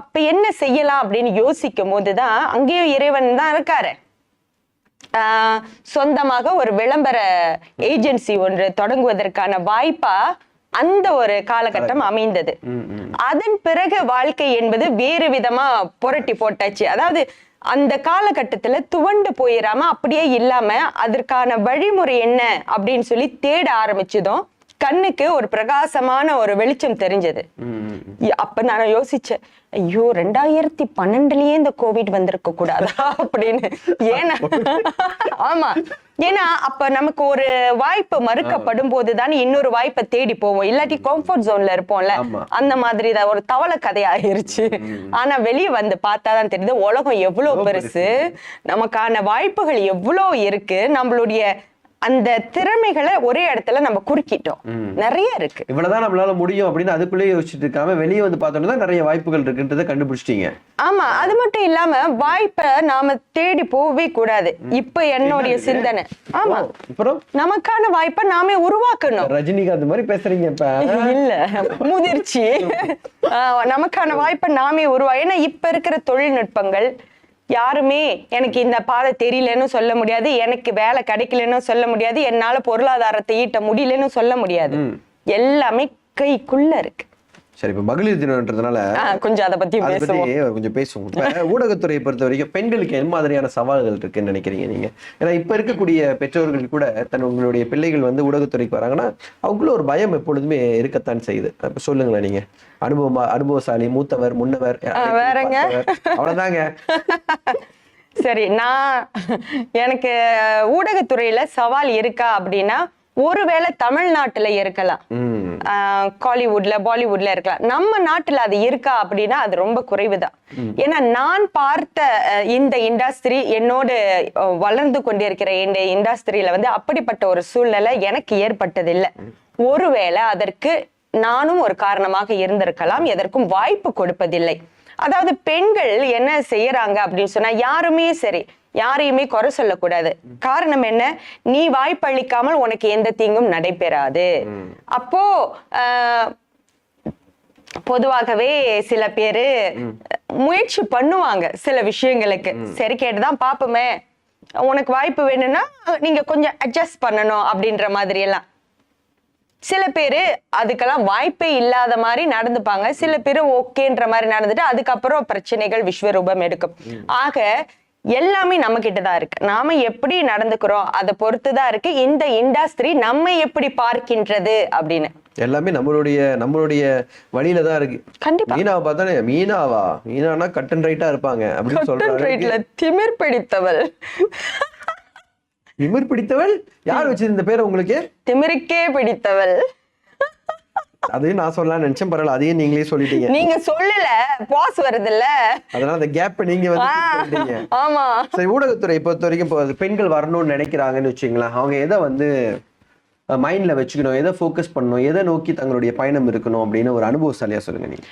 அப்ப என்ன செய்யலாம் அப்படின்னு யோசிக்கும் போதுதான் அங்கேயும் இறைவன் தான் இருக்காரு. சொந்தமாக ஒரு விளம்பர ஏஜென்சி ஒன்று தொடங்குவதற்கான வாய்ப்பா அந்த ஒரு காலகட்டம் அமைந்தது. அதன் பிறகு வாழ்க்கை என்பது வேறு விதமா புரட்டி போட்டாச்சு. அதாவது அந்த காலகட்டத்துல துவண்டு போயிடாம அப்படியே இல்லாம அதற்கான வழிமுறை என்ன அப்படின்னு சொல்லி தேட ஆரம்பிச்சதும் கண்ணுக்கு ஒரு பிரகாசமான ஒரு வெளிச்சம் தெரிஞ்சது. அப்ப நான் யோசிச்சேன் ஐயோ ரெண்டாயிரத்தி பன்னெண்டுலயே இந்த கோவிட் வந்திருக்க கூடாதா அப்படின்னு. ஏன்னா ஆமா. ஏன்னா அப்ப நமக்கு ஒரு வாய்ப்பு மறுக்கப்படும் போதுதான் இன்னொரு வாய்ப்பை தேடி போவோம். இல்லாட்டி கம்ஃபர்ட் ஜோன்ல இருப்போம்ல. அந்த மாதிரி தான் ஒரு தவளை கதை ஆயிருச்சு ஆனா வெளிய வந்து பார்த்தாதான் தெரியுது உலகம் எவ்வளவு பெருசு. நமக்கான வாய்ப்புகள் எவ்வளோ இருக்கு. நம்மளுடைய அந்த திறமைகளை ஒரே இடத்துல நம்ம குறுக்கிட்டோம். நிறைய இருக்கு. இவ்வளவுதான் நம்மளால முடியும் அப்படின்னு அதுக்குள்ளேயே யோசிச்சுட்டு இருக்காம வெளியே வந்து பார்த்தோம்னா நிறைய வாய்ப்புகள் இருக்குன்றதை கண்டுபிடிச்சிட்டீங்க. ஆமா அது மட்டும் இல்லாம வாய்ப்பை நாம தேடி போகவே கூடாது. இப்ப என்னுடைய சிந்தனை. ஆமா. அப்புறம்? நமக்கான வாய்ப்பை நாமே உருவாக்கணும். ரஜினிகாந்த் மாதிரி பேசுறீங்க இப்ப. இல்ல முதிர்ச்சி. நமக்கான வாய்ப்பை நாமே உருவா ஏன்னா இப்ப இருக்கிற தொழில்நுட்பங்கள் யாருமே எனக்கு இந்த பாதை தெரியலன்னு சொல்ல முடியாது எனக்கு வேலை கிடைக்கலன்னு சொல்ல முடியாது என்னால பொருளாதாரத்தை ஈட்ட முடியலன்னு சொல்ல முடியாது. எல்லாமே கைக்குள்ள இருக்கு. சரி இப்ப மகளிர் தினம்ன்றதுனால கொஞ்சம் அதை பத்தி அதை பத்தி கொஞ்சம் பேசுவோம். இப்ப ஊடகத்துறையை பொறுத்த வரைக்கும் பெண்களுக்கு என்ன மாதிரியான சவால்கள் இருக்குன்னு நினைக்கிறீங்க நீங்க? ஏன்னா இப்ப இருக்கக்கூடிய பெற்றோர்கள் கூட தன் உங்களுடைய பிள்ளைகள் வந்து ஊடகத்துறைக்கு வராங்கன்னா அவங்களும் ஒரு பயம் எப்பொழுதுமே இருக்கத்தான் செய்யுது. அப்ப சொல்லுங்களேன் நீங்க. அனுபவமா அனுபவசாலி மூத்தவர் முன்னவர் வேறங்க? அவ்வளவுதாங்க. சரி நான் எனக்கு ஊடகத்துறையில சவால் இருக்கா அப்படின்னா ஒருவேளை தமிழ்நாட்டுல இருக்கலாம். காலிவுட்ல பாலிவுட்ல இருக்கலாம். நம்ம நாட்டுல அது இருக்கா அப்படின்னா அது ரொம்ப குறைவுதான். ஏன்னா நான் பார்த்த இந்த இண்டஸ்ட்ரி என்னோடு வளர்ந்து கொண்டிருக்கிற இந்த இண்டஸ்ட்ரியில வந்து அப்படிப்பட்ட ஒரு சூழ்நிலை எனக்கு ஏற்பட்டதில்லை. ஒருவேளை அதற்கு நானும் ஒரு காரணமாக இருந்திருக்கலாம். எதற்கும் வாய்ப்பு கொடுப்பதில்லை. அதாவது பெண்கள் என்ன செய்யறாங்க அப்படின்னு சொன்னா யாருமே சரி யாரையுமே குறை சொல்லக்கூடாது. காரணம் என்ன? நீ வாய்ப்பளிக்காமல் உனக்கு எந்த தீங்கும் நடைபெறாது. அப்போ பொதுவாகவே சில பேரு முயற்சி பண்ணுவாங்க சில விஷயங்களுக்கு. சரி கேட்டுதான் பாப்போமே. உனக்கு வாய்ப்பு வேணும்னா நீங்க கொஞ்சம் அட்ஜஸ்ட் பண்ணணும் அப்படின்ற மாதிரி எல்லாம் சில பேரு அதுக்கெல்லாம் வாய்ப்பே இல்லாத மாதிரி நடந்துப்பாங்க. சில பேர் ஓகேன்ற மாதிரி நடந்துட்டு அதுக்கப்புறம் பிரச்சனைகள் விஸ்வரூபம் எடுக்கும். ஆக எல்லாமே நம்ம கிட்ட தான் இருக்கு. நாம எப்படி நடந்துக்கிறோம் அதை பொறுத்து தான் இருக்கு. இந்த இண்டஸ்ட்ரி நம்ம எப்படி பார்க்கின்றது அப்படின்னு. எல்லாமே நம்மளுடைய நம்மளுடைய வழியில தான் இருக்கு. கண்டிப்பா. மீனாவை பார்த்தானே மீனாவா? மீனானா கட் அண்ட் ரைட்டா இருப்பாங்க அப்படின்னு சொல்றாங்க திமிர் பிடித்தவள். திமிர் பிடித்தவள்? யார் வச்சது இந்த பேரை உங்களுக்கு? திமிருக்கே பிடித்தவள். அதையும் நான் சொல்லலாம்னு நினைச்சேன். பரவாயில்ல அதையும் நீங்களே சொல்லிட்டீங்க. நீங்க சொல்லல பாஸ் வருதுல்ல. அதனால அந்த கேப் நீங்க வந்து ஆமா. சரி ஊடகத்துறை பொறுத்த வரைக்கும் பெண்கள் வரணும்னு நினைக்கிறாங்கன்னு வச்சுங்களேன் அவங்க எதை வந்து மைண்ட்ல வச்சுக்கணும் எதை ஃபோக்கஸ் பண்ணணும் எதை நோக்கி தங்களுடைய பயணம் இருக்கணும் அப்படின்னு ஒரு அனுபவசாலியா சொல்லுங்க நீங்க.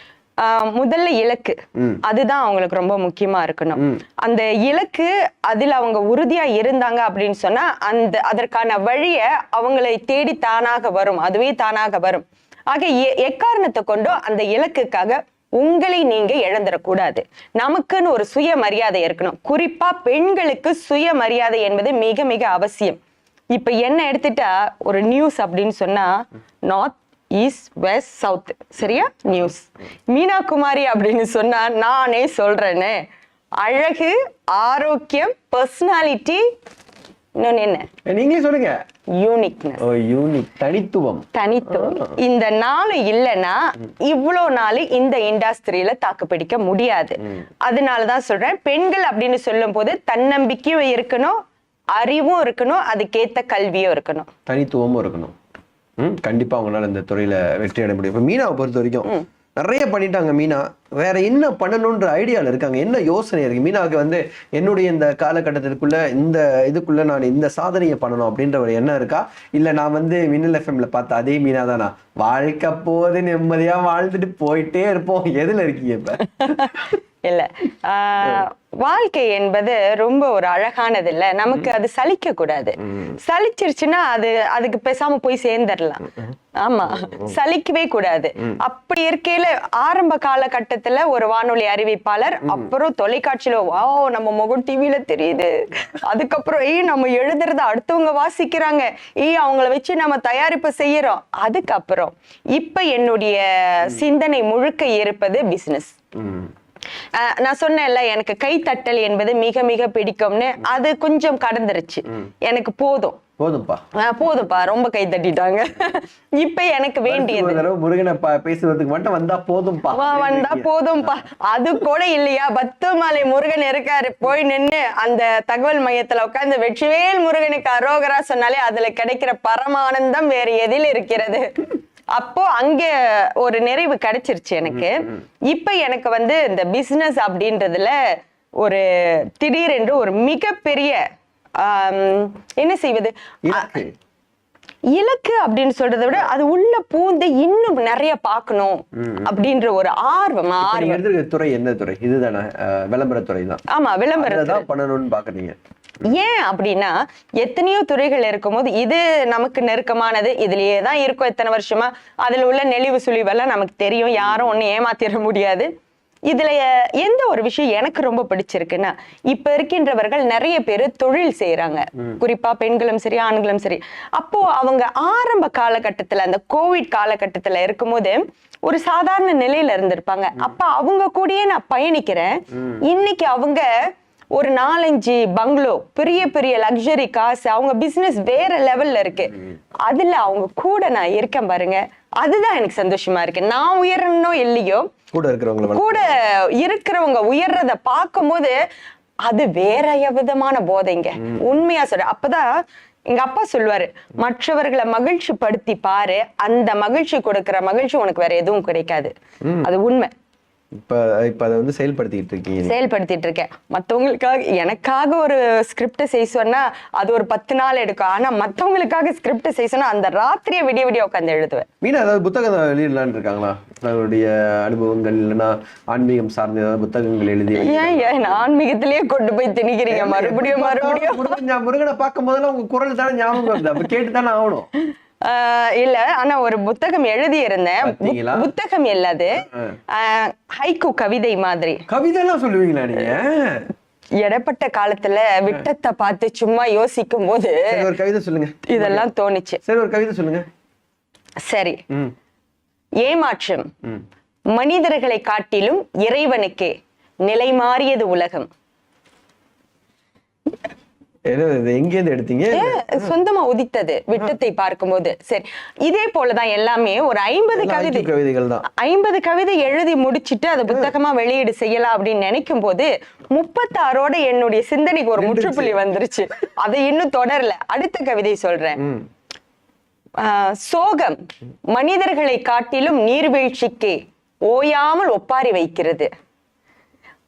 முதல்ல இலக்கு. அதுதான் அவங்களுக்கு ரொம்ப முக்கியமா இருக்கணும். அந்த இலக்கு அதில் அவங்க உறுதியா இருந்தாங்க அப்படின்னு சொன்னா அந்த அதற்கான வழிய அவங்களை தேடி தானாக வரும். அதுவே தானாக வரும். ஆக எ- எக்காரணத்தை கொண்டும் அந்த இலக்குக்காக உங்களை நீங்க இழந்துடக்கூடாது. நமக்குன்னு ஒரு சுயமரியாதை இருக்கணும். குறிப்பா பெண்களுக்கு சுயமரியாதை என்பது மிக மிக அவசியம். இப்ப என்ன எடுத்துட்டா ஒரு நியூஸ் அப்படின்னு சொன்னா நார்த் ஈஸ்ட் வெஸ்ட் சவுத் சரியா? நியூஸ் மீனா குமாரி அப்படின்னு சொன்னா நானே சொல்றேன்னு அழகு ஆரோக்கியம் பர்சனாலிட்டி இன்னொன்னு என்ன? நீங்களே சொல்லுங்க. யூனிக்னஸ் ஓ யூனிக் தனித்துவம். தனித்துவம். இந்த நாள் இல்லைன்னா இவ்வளோ நாள் இந்த இண்டஸ்ட்ரியில தாக்கு பிடிக்க முடியாது. அதனாலதான் சொல்றேன் பெண்கள் அப்படின்னு சொல்லும் போது தன்னம்பிக்கையும் இருக்கணும் அறிவும் இருக்கணும் அதுக்கேத்த கல்வியும் இருக்கணும். தனித்துவமும் இருக்கணும். ம் கண்டிப்பா அவங்களால இந்த துறையில வெற்றி அடைய முடியும். இப்போ மீனாவை பொறுத்த வரைக்கும் நிறைய பண்ணிட்டாங்க மீனா. வேற என்ன பண்ணணும்ன்ற ஐடியால இருக்காங்க? என்ன யோசனை இருக்கு? மீனாவுக்கு வந்து என்னுடைய இந்த காலகட்டத்திற்குள்ள இந்த இதுக்குள்ள நான் இந்த சாதனையை பண்ணணும் அப்படின்ற ஒரு எண்ணம் இருக்கா? இல்ல நான் வந்து மின்னல் எஃப்எம்ல பார்த்த அதே மீனா தானா? வாழ்க்கை போது நிம்மதியா வாழ்ந்துட்டு போயிட்டே இருப்போம். எதுல இருக்கீங்க இப்ப? இல்ல. வாழ்க்கை என்பது ரொம்ப ஒரு அழகானது இல்ல. நமக்கு அது சலிக்க கூடாது. சலிச்சிருச்சுன்னா அது அதுக்கு பேசாம போய் சேர்ந்துடலாம். ஆமா. சலிக்கவே கூடாது. அப்படி இருக்கையில ஆரம்ப காலகட்டத்துல ஒரு வானொலி அறிவிப்பாளர் அப்புறம் தொலைக்காட்சியில வா நம்ம முகம் டிவில தெரியுது. அதுக்கப்புறம் ஏய் நம்ம எழுதுறத அடுத்தவங்க வாசிக்கிறாங்க. ஏய் அவங்கள வச்சு நம்ம தயாரிப்பு செய்யறோம். அதுக்கப்புறம் இப்ப என்னுடைய சிந்தனை முழுக்க இருப்பது பிசினஸ் நான் சொன்னேன்ல எனக்கு கைத்தட்டல் என்பது மிக மிக பிடிக்கும்னு அது கொஞ்சம் கடந்துருச்சு. எனக்கு போதும். போதும்ப்பா. போதும்ப்பா. ரொம்ப கை தட்டிட்டாங்க. இப்ப எனக்கு வேண்டியது. முருகனை பேசுறதுக்கு மட்டும் வந்தா போதும்ப்பா. வந்தா போதும்பா அது கூட இல்லையா? பத்துமலை முருகன் இருக்காரு. போய் நின்னு அந்த தகவல் மையத்துல உட்கார்ந்து வெற்றிவேல் முருகனுக்கு அரோகரா சொன்னாலே அதுல கிடைக்கிற பரமானந்தம் வேற எதில் இருக்கிறது? அப்போ அங்க ஒரு நிறைவு கிடைச்சிருச்சு எனக்கு. இப்ப எனக்கு வந்து இந்த பிசினஸ் அப்படின்றதுல ஒரு திடீரென்று ஒரு மிகப்பெரிய என்ன செய்வது? இலக்கு. அப்படின்னு சொல்றதை விட அது உள்ள பூந்து இன்னும் நிறைய பார்க்கணும் அப்படின்ற ஒரு ஆர்வம் ஆர்வம். துறை எந்த துறை? இதுதானே விளம்பரத்துறை தான் ஆமா விளம்பரம் பண்ணணும்னு பாக்குறீங்க. ஏன் அப்படின்னா எத்தனையோ துறைகள் இருக்கும்போது இது நமக்கு நெருக்கமானது இதுலயே தான் இருக்கும் எத்தனை வருஷமா அதுல உள்ள நெளிவு சுழிவெல்லாம் நமக்கு தெரியும். யாரும் ஒண்ணு ஏமாத்திட முடியாது. இதுல எந்த ஒரு விஷயம் எனக்கு ரொம்ப பிடிச்சிருக்குன்னா இப்ப இருக்கின்றவர்கள் நிறைய பேர் தொழில் செய்யறாங்க குறிப்பா பெண்களும் சரி ஆண்களும் சரி. அப்போ அவங்க ஆரம்ப காலகட்டத்துல அந்த கோவிட் காலகட்டத்துல இருக்கும்போது ஒரு சாதாரண நிலையில இருந்திருப்பாங்க. அப்ப அவங்க கூடயே நான் பயணிக்கிறேன். இன்னைக்கு அவங்க ஒரு நாலஞ்சு பங்களோ பெரிய பெரிய லக்ஸரி காசு அவங்க பிசினஸ் வேற லெவல்ல இருக்கு. அதுல அவங்க கூட நான் இருக்கேன் பாருங்க. அதுதான் எனக்கு சந்தோஷமா இருக்கு. நான் உயரணும் இல்லையோ கூட இருக்கிறவங்கள வந்து- கூட இருக்கிறவங்க உயர்றத பார்க்கும்போது அது வேற விதமான போதைங்க. உண்மையா சொல்ற அப்பதான் எங்க அப்பா சொல்லுவாரு மற்றவர்களை மகிழ்ச்சி படுத்தி பாரு அந்த மகிழ்ச்சி கொடுக்கிற மகிழ்ச்சி உனக்கு வேற எதுவும் கிடைக்காது. அது உண்மை. இப்ப இப்ப அதை வந்து செயல்படுத்திட்டு இருக்கீங்க. செயல்படுத்திட்டு இருக்கேன். மத்தவங்களுக்காக எனக்காக ஒரு ஸ்கிரிப்ட் செய்ய சொன்னா அது ஒரு பத்து நாள் எடுக்கும். ஆனா மத்தவங்களுக்காக ஸ்கிரிப்ட் செய்ய அந்த ராத்திரியை விடிய விடிய உட்காந்து எழுதுவேன். மீனா ஏதாவது புத்தகம் வெளியிடலான்னு இருக்காங்களா? அவருடைய அனுபவங்கள் இல்லைன்னா ஆன்மீகம் சார்ந்த ஏதாவது புத்தகங்கள் எழுதி ஏன் ஏன்? ஆன்மீகத்திலேயே கொண்டு போய் திணிக்கிறீங்க. மறுபடியும் மறுபடியும். முருகன் பார்க்கும் போதெல்லாம் உங்க குரல் தானே ஞாபகம் வருது. அப்ப கேட்டு தானே ஆகணும். இல்ல. ஆனா ஒரு புத்தகம் எழுதி இருந்தேன்? புத்தகம் இல்ல அது. ஆஹ் ஹைக்கூ கவிதை மாதிரி. கவிதை எல்லாம் சொல்லுவீங்களா நீங்க? இடப்பட்ட காலத்துல விட்டத்தை பார்த்து சும்மா யோசிக்கும் போது ஒரு கவிதை சொல்லுங்க. இதெல்லாம் தோணுச்சு. சரி ஒரு கவிதை சொல்லுங்க. சரி. ஏமாற்றம். மனிதர்களை காட்டிலும் இறைவனுக்கே நிலை மாறியது உலகம். எங்கேருந்து எடுத்தீங்க? சொந்தமா உதித்தது விட்டத்தை பார்க்கும்போது. சரி இதே போலதான் எல்லாமே ஒரு ஐம்பது கவிதை. கவிதைகள் தான். ஐம்பது கவிதை எழுதி முடிச்சிட்டு அதை புத்தகமா வெளியீடு செய்யலாம் அப்படின்னு நினைக்கும் போது முப்பத்தாறோட என்னுடைய சிந்தனைக்கு ஒரு முற்றுப்புள்ளி வந்துருச்சு. அதை இன்னும் தொடரல. அடுத்த கவிதை சொல்றேன். சோகம் மனிதர்களை காட்டிலும் நீர்வீழ்ச்சிக்கு ஓயாமல் ஒப்பாரி வைக்கிறது.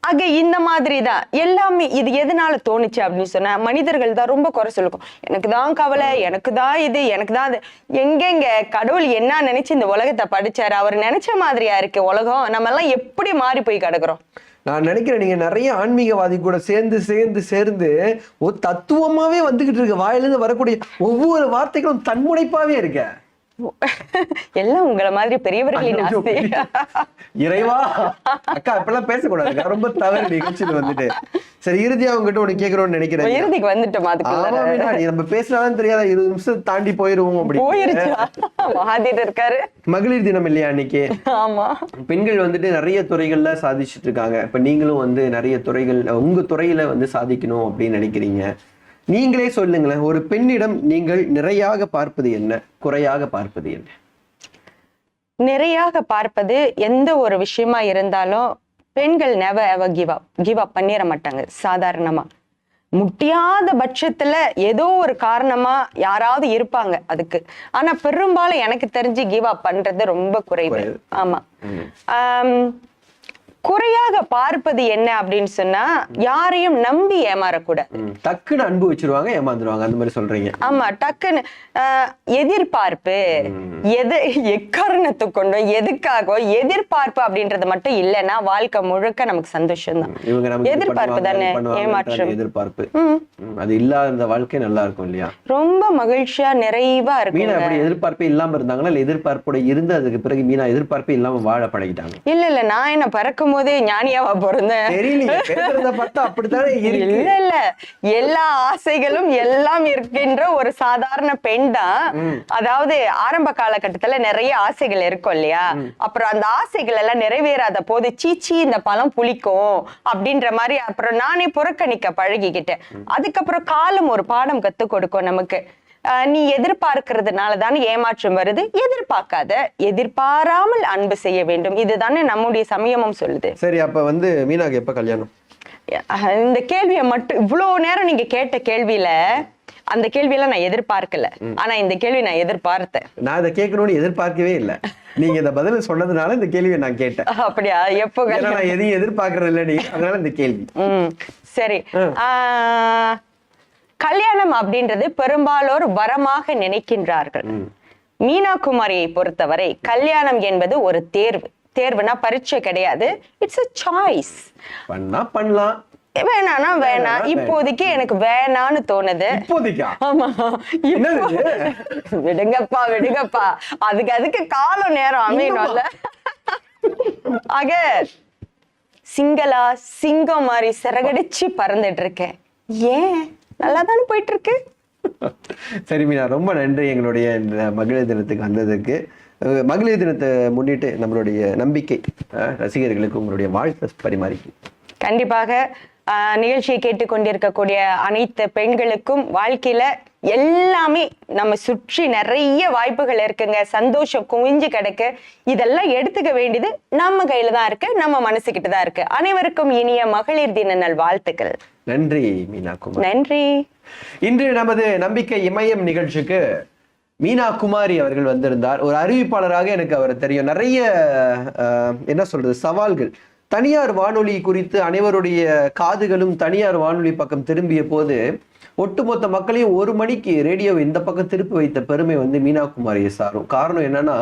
ஆக இந்த மாதிரி தான் எல்லாமே இது எதனால தோணுச்சு அப்படின்னு சொன்னா மனிதர்கள் தான் ரொம்ப குறை சொல்லுக்கும் எனக்கு தான் கவலை எனக்கு தான் இது எனக்கு தான் அது. எங்கெங்க கடவுள் என்ன நினைச்சு இந்த உலகத்தை படிச்சாரு அவர் நினைச்ச மாதிரியா இருக்கு உலகம்? நம்ம எல்லாம் எப்படி மாறி போய் கிடக்குறோம்? நான் நினைக்கிறேன் நீங்க நிறைய ஆன்மீகவாதி கூட சேர்ந்து சேர்ந்து சேர்ந்து ஒரு தத்துவமாவே வந்துகிட்டு இருக்கு. வாயிலிருந்து வரக்கூடிய ஒவ்வொரு வார்த்தைகளும் தன்முனைப்பாவே இருக்க. எல்லாம் உங்களை மாதிரி பெரியவர்களின் ஆசை. இறைவா! அக்கா இப்பெல்லாம் பேசக்கூடாது. ரொம்ப தவறு நிகழ்ச்சியில் வந்துட்டு. சரி இறுதியா உங்ககிட்ட ஒண்ணு கேட்கணும்னு நினைக்கிறேன். இறுதிக்கு வந்துட்டோம் நீ நம்ம பேசினாலும் தெரியாத இருபது நிமிஷம் தாண்டி போயிருவோம் அப்படி. போயிருச்சா? மகாதீர் இருக்காரு. மகளிர் தினம் இல்லையா அன்னைக்கு? ஆமா. பெண்கள் வந்துட்டு நிறைய துறைகள்ல சாதிச்சுட்டு இருக்காங்க. இப்ப நீங்களும் வந்து நிறைய துறைகள் உங்க துறையில வந்து சாதிக்கணும் அப்படின்னு நினைக்கிறீங்க. நீங்களே சொல்லுங்களேன் ஒரு பெண்ணிடம் நீங்கள் நிறையாக பார்ப்பது என்ன? குறையாக பார்ப்பது என்ன? நிறையாக பார்ப்பது எந்த ஒரு விஷயமா இருந்தாலும் பெண்கள் நெவ எவ கிவ் அப் கிவ் அப் பண்ணிட மாட்டாங்க சாதாரணமா. முடியாத பட்சத்துல ஏதோ ஒரு காரணமா யாராவது இருப்பாங்க அதுக்கு. ஆனா பெரும்பாலும் எனக்கு தெரிஞ்சு கிவ் அப் பண்றது ரொம்ப குறைவு. ஆமா. ஆம், குறையாக பார்ப்பது என்ன அப்படின்னு சொன்னா யாரையும் நம்பி ஏமாறக்கூடாது. டக்குன்னு அன்பு வச்சிருவாங்க ஏமாந்துருவாங்க அந்த மாதிரி சொல்றீங்க. ஆமா டக்குன்னு எதிர்பார்ப்பு எது எக்காரணத்தை கொண்டோ எதுக்காகவோ எதிர்பார்ப்பு அப்படின்றது மட்டும் இல்லைன்னா வாழ்க்கை முழுக்க நமக்கு சந்தோஷம் தான் எதிர்பார்ப்பு தானே ஏமாற்றம். எதிர்பார்ப்பு. அது இல்லாத இந்த வாழ்க்கை நல்லா இருக்கும் இல்லையா? ரொம்ப மகிழ்ச்சியா நிறைவா மீனா இருக்குங்க அப்படி எதிர்பார்ப்பே இல்லாம இருந்தாங்களா இல்ல எதிர்பார்ப்போட இருந்து அதுக்கு பிறகு மீனா எதிர்பார்ப்பே இல்லாம வாழ பழகிட்டாங்க? இல்ல இல்ல நான் என்ன பிறக்கும் போதே ஞானியாவா பிறந்தேன். இல்ல இல்ல. எல்லா ஆசைகளும் எல்லாம் இருக்கின்ற ஒரு சாதாரண பெண் தான். அதாவது ஆரம்ப காலகட்டத்துல நிறைய ஆசைகள் இருக்கும் இல்லையா? அப்புறம் அந்த ஆசைகள் எல்லாம் நிறைவேறாத போது சீச்சி இந்த பழம் புளிக்கும். அப்படின்ற மாதிரி அப்புறம் நானே புறக்கணிக்க பழகிக்கிட்டேன். அதுக்கப்புறம் காலம் ஒரு பாடம் கத்து கொடுக்கும் நமக்கு. நீ எதிர்பார்க்கறதுனால தானே ஏமாற்றம் வருது? எதிர்பார்க்காத எதிர்பாராமல் அன்பு செய்ய வேண்டும். இதுதானே நம்முடைய சமயமும் சொல்லுது. சரி அப்ப வந்து மீனாக்கு எப்ப கல்யாணம்? இந்த கேள்வியை மட்டும் இவ்வளவு நேரம் நீங்க கேட்ட கேள்வியில அந்த கேள்வியெல்லாம் நான் எதிர்பார்க்கல. ஆனா இந்த கேள்வி நான் எதிர்பார்த்தேன். நான் இதை கேட்கணும்னு எதிர்பார்க்கவே இல்லை. நீங்க இந்த பதில் சொன்னதுனால இந்த கேள்வியை நான் கேட்டேன். அப்படியா? எப்போ நான் எதையும் எதிர்பார்க்கறது இல்லை நீ. அதனால இந்த கேள்வி. சரி. ஆஹ், கல்யாணம் அப்படின்றது பெரும்பாலோர் வரமாக நினைக்கின்றார்கள். மீனா குமாரியை பொறுத்தவரை கல்யாணம் என்பது ஒரு தேர்வு. தேர்வுனா பரீட்சை கிடையாது. இட்ஸ் a சாய்ஸ் பண்ணா பண்ணலாம். வேணானா வேணாம். வேணாம்னா இப்போதைக்கு எனக்கு வேணான்னு தோணுது. ஆமா? விடுங்கப்பா விடுங்கப்பா. அதுக்கு அதுக்கு காலம் நேரம் அமையணும்ல. ஆக சிங்களா சிங்கம் மாதிரி சிறகடிச்சு பறந்துட்டு இருக்கேன். ஏன்? நல்லா தானே போயிட்டு இருக்கு சரி மீனா ரொம்ப நன்றி எங்களுடைய இந்த மகளிர் தினத்துக்கு வந்ததுக்கு. மகளிர் தினத்தை முன்னிட்டு நம்மளுடைய நம்பிக்கை ரசிகர்களுக்கு உங்களுடைய வாழ்த்து பரிமாறிக்கு. கண்டிப்பாக நிகழ்ச்சியை கேட்டுக்கொண்டிருக்கக்கூடிய அனைத்து பெண்களுக்கும் வாழ்க்கையில எல்லாமே நம்ம சுற்றி நிறைய வாய்ப்புகள் இருக்குங்க. சந்தோஷம் குவிஞ்சு கிடக்கு. இதெல்லாம் எடுத்துக்க வேண்டியது நம்ம கையில தான் இருக்கு. நம்ம மனசுக்கிட்ட தான் இருக்கு. அனைவருக்கும் இனிய மகளிர் தின நல் வாழ்த்துக்கள். நன்றி மீனா குமார் நன்றி. இன்று நமது நம்பிக்கை இமயம் நிகழ்ச்சிக்கு மீனா குமாரி அவர்கள் வந்திருந்தார். ஒரு அறிவிப்பாளராக எனக்கு அவர் தெரியும். நிறைய என்ன சொல்றது சவால்கள். தனியார் வானொலி குறித்து அனைவருடைய காதுகளும் தனியார் வானொலி பக்கம் திரும்பிய போது ஒட்டுமொத்த மக்களையும் ஒரு மணிக்கு ரேடியோவை இந்த பக்கம் திருப்பி வைத்த பெருமை வந்து மீனா குமாரியை சாரும். காரணம் என்னன்னா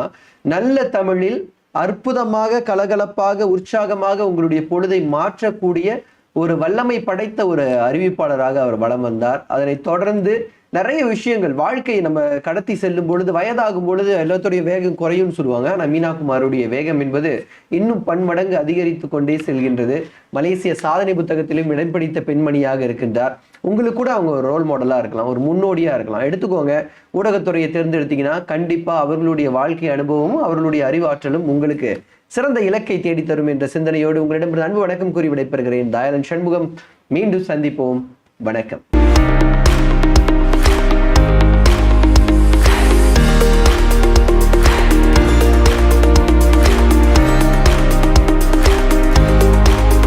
நல்ல தமிழில் அற்புதமாக கலகலப்பாக உற்சாகமாக உங்களுடைய பொழுதை மாற்றக்கூடிய ஒரு வல்லமை படைத்த ஒரு அறிவிப்பாளராக அவர் வலம் வந்தார். அதனைத் தொடர்ந்து நிறைய விஷயங்கள். வாழ்க்கையை நம்ம கடத்தி செல்லும் பொழுது வயதாகும் பொழுது எல்லாத்துடைய வேகம் குறையும்னு சொல்லுவாங்க. ஆனால் மீனாகுமாருடைய வேகம் என்பது இன்னும் பன்மடங்கு அதிகரித்து கொண்டே செல்கின்றது. மலேசிய சாதனை புத்தகத்திலும் இடம் பிடித்த பெண்மணியாக இருக்கின்றார். உங்களுக்கு கூட அவங்க ஒரு ரோல் மாடலாக இருக்கலாம். ஒரு முன்னோடியாக இருக்கலாம். எடுத்துக்கோங்க. ஊடகத்துறையை தேர்ந்தெடுத்தீங்கன்னா கண்டிப்பாக அவர்களுடைய வாழ்க்கை அனுபவமும் அவர்களுடைய அறிவாற்றலும் உங்களுக்கு சிறந்த இலக்கை தேடித்தரும் என்ற சிந்தனையோடு உங்களிடம் அன்பு வணக்கம் கூறி விடைபெறுகிறேன். தயாளன் சண்முகம். மீண்டும் சந்திப்போம். வணக்கம்.